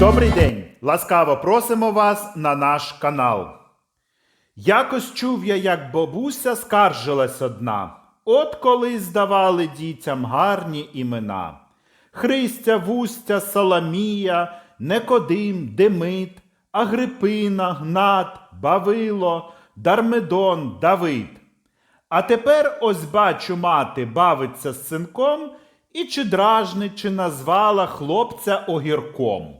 Добрий день! Ласкаво просимо вас на наш канал. Якось чув я, як бабуся скаржилась одна. От колись здавали дітям гарні імена. Христя, Вустя, Соломія, Некодим, Демит, Агрипина, Гнат, Бавило, Дармедон, Давид. А тепер ось бачу, мати бавиться з синком і чи дражнить, чи назвала хлопця огірком.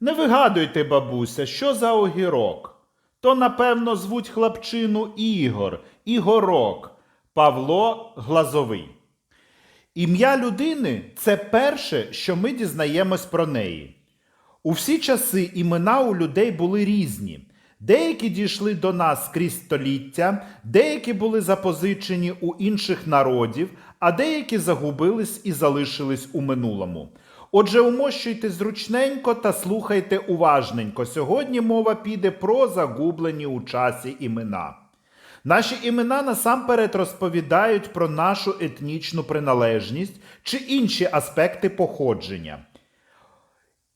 Не вигадуйте, бабуся, що за огірок. То, напевно, звуть хлопчину Ігор, Ігорок, Павло Глазовий. Ім'я людини це перше, що ми дізнаємось про неї. У всі часи імена у людей були різні. Деякі дійшли до нас крізь століття, деякі були запозичені у інших народів, а деякі загубились і залишились у минулому. Отже, умощуйте зручненько та слухайте уважненько. Сьогодні мова піде про загублені у часі імена. Наші імена насамперед розповідають про нашу етнічну приналежність чи інші аспекти походження.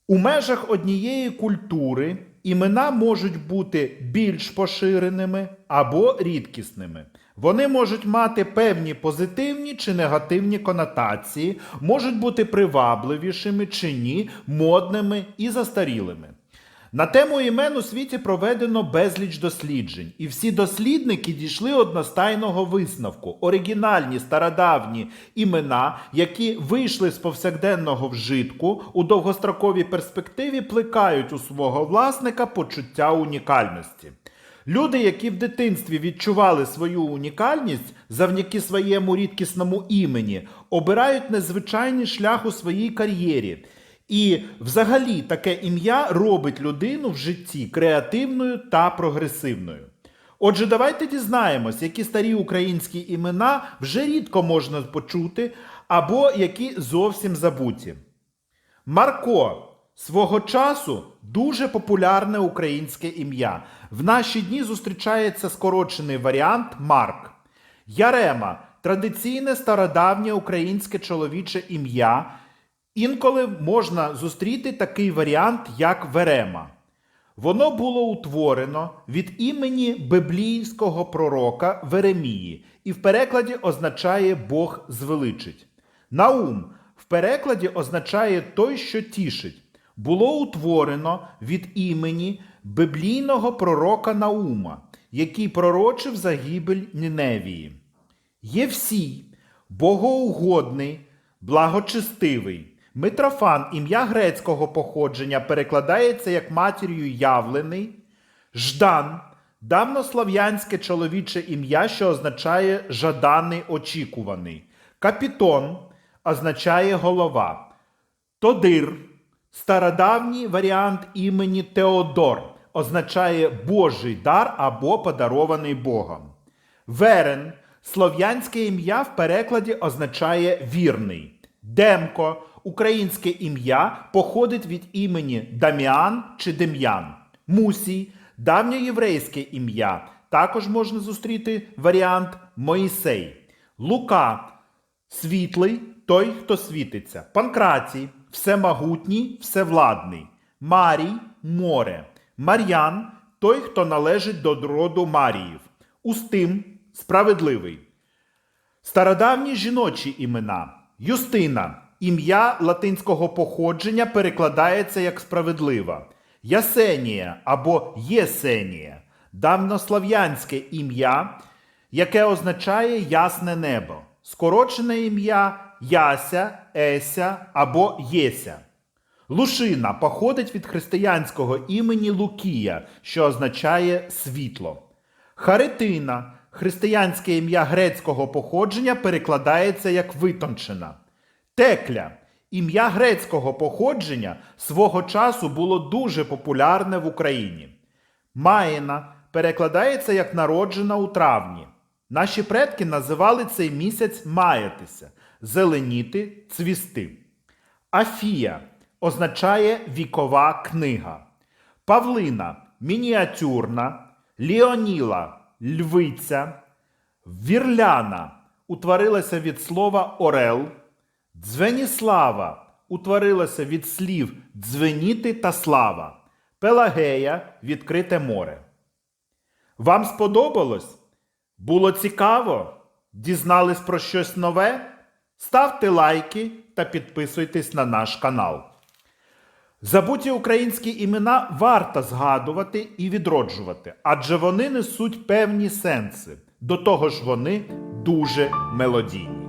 У межах однієї культури імена можуть бути більш поширеними або рідкісними. Вони можуть мати певні позитивні чи негативні конотації, можуть бути привабливішими чи ні, модними і застарілими. На тему імен у світі проведено безліч досліджень, і всі дослідники дійшли одностайного висновку. Оригінальні стародавні імена, які вийшли з повсякденного вжитку, у довгостроковій перспективі плекають у свого власника почуття унікальності. Люди, які в дитинстві відчували свою унікальність завдяки своєму рідкісному імені, обирають незвичайний шлях у своїй кар'єрі. І взагалі таке ім'я робить людину в житті креативною та прогресивною. Отже, давайте дізнаємось, які старі українські імена вже рідко можна почути, або які зовсім забуті. Марко свого часу дуже популярне українське ім'я. В наші дні зустрічається скорочений варіант Марк. Ярема традиційне стародавнє українське чоловіче ім'я. Інколи можна зустріти такий варіант, як Верема. Воно було утворено від імені библійського пророка Веремії і в перекладі означає Бог звеличить. Наум в перекладі означає той, що тішить. Було утворено від імені библійного пророка Наума, який пророчив загибель Ніневії. Євсій, богоугодний, благочестивий. Митрофан, ім'я грецького походження, перекладається як матір'ю явлений. Ждан давнослов'янське чоловіче ім'я, що означає жаданий очікуваний. Капітон означає голова. Тодир стародавній варіант імені Теодор означає Божий дар або подарований Богом. Верен слов'янське ім'я в перекладі означає вірний. Демко українське ім'я походить від імені Даміан чи Дем'ян. Мусій давньоєврейське ім'я. Також можна зустріти варіант Моїсей. Лука світлий той, хто світиться. Панкратій всемогутній, всевладний. Марій море. Мар'ян той, хто належить до роду Маріїв. Устим справедливий. Стародавні жіночі імена. Юстина ім'я латинського походження перекладається як справедлива. Ясенія або Єсенія давнослав'янське ім'я, яке означає ясне небо. Скорочене ім'я Яся, Еся або Єся. Лушина походить від християнського імені Лукія, що означає світло. Харитина християнське ім'я грецького походження перекладається як витончена. Текля ім'я грецького походження свого часу було дуже популярне в Україні. Маїна перекладається як народжена у травні. Наші предки називали цей місяць маятися, зеленіти, цвісти. Афія означає вікова книга. Павлина мініатюрна, Ліоніла львиця, Вірляна утворилася від слова орел, Дзвеніслава утворилося від слів дзвеніти та слава, Пелагея відкрите море. Вам сподобалось? Було цікаво? Дізнались про щось нове? Ставте лайки та підписуйтесь на наш канал. Забуті українські імена варто згадувати і відроджувати, адже вони несуть певні сенси. До того ж, вони дуже мелодійні.